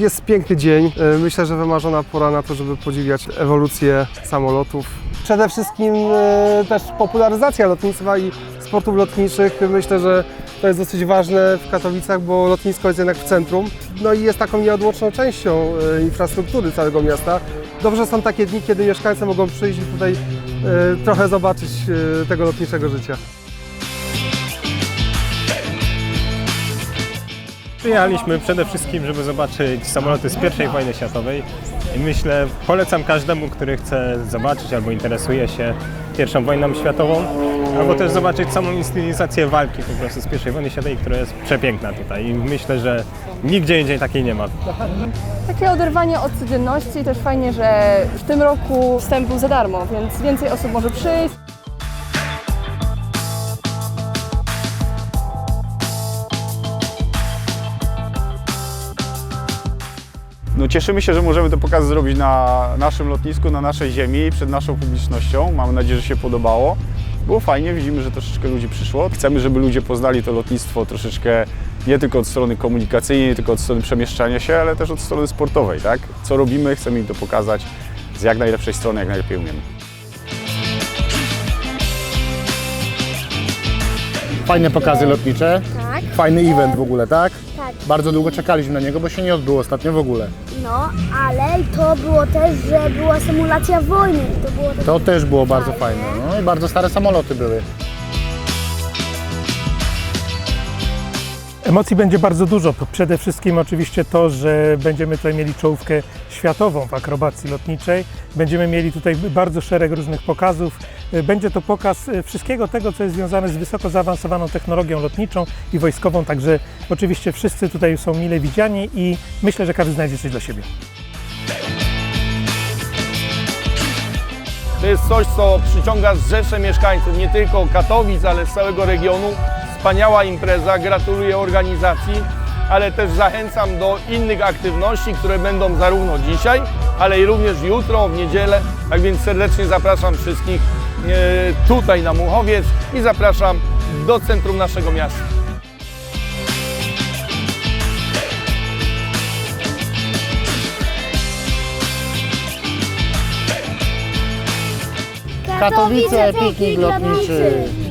jest piękny dzień. E, Myślę, że wymarzona pora na to, żeby podziwiać ewolucję samolotów. Przede wszystkim e, też popularyzacja lotnictwa i sportów lotniczych. Myślę, że to jest dosyć ważne w Katowicach, bo lotnisko jest jednak w centrum. No i jest taką nieodłączną częścią e, infrastruktury całego miasta. Dobrze są takie dni, kiedy mieszkańcy mogą przyjść i tutaj trochę zobaczyć tego lotniczego życia. Przyjechaliśmy przede wszystkim, żeby zobaczyć samoloty z I wojny światowej i myślę, polecam każdemu, który chce zobaczyć albo interesuje się I wojną światową, albo też zobaczyć samą instylizację walki po prostu z I wojny światowej, która jest przepiękna tutaj i myślę, że nigdzie indziej takiej nie ma. Takie oderwanie od codzienności też fajnie, że w tym roku wstęp był za darmo, więc więcej osób może przyjść. No cieszymy się, że możemy te pokazy zrobić na naszym lotnisku, na naszej ziemi, przed naszą publicznością. Mamy nadzieję, że się podobało. Było fajnie, widzimy, że troszeczkę ludzi przyszło. Chcemy, żeby ludzie poznali to lotnictwo troszeczkę nie tylko od strony komunikacyjnej, nie tylko od strony przemieszczania się, ale też od strony sportowej, tak? Co robimy, chcemy im to pokazać z jak najlepszej strony, jak najlepiej umiemy. Fajne pokazy lotnicze, fajny event w ogóle, tak? tak. Bardzo długo czekaliśmy na niego, bo się nie odbyło ostatnio w ogóle. No, ale to było też, że była symulacja wojny. To było takie To też było bardzo fajne. No i bardzo stare samoloty były. Emocji będzie bardzo dużo. Przede wszystkim oczywiście to, że będziemy tutaj mieli czołówkę światową w akrobacji lotniczej. Będziemy mieli tutaj bardzo szereg różnych pokazów. Będzie to pokaz wszystkiego tego, co jest związane z wysoko zaawansowaną technologią lotniczą i wojskową, także oczywiście wszyscy tutaj są mile widziani i myślę, że każdy znajdzie coś dla siebie. To jest coś, co przyciąga zrzesze mieszkańców, nie tylko Katowic, ale z całego regionu. Wspaniała impreza, gratuluję organizacji, ale też zachęcam do innych aktywności, które będą zarówno dzisiaj, ale i również jutro, w niedzielę. Tak więc serdecznie zapraszam wszystkich e, tutaj na Muchowiec i zapraszam do centrum naszego miasta. Katowice, piknik lotniczy.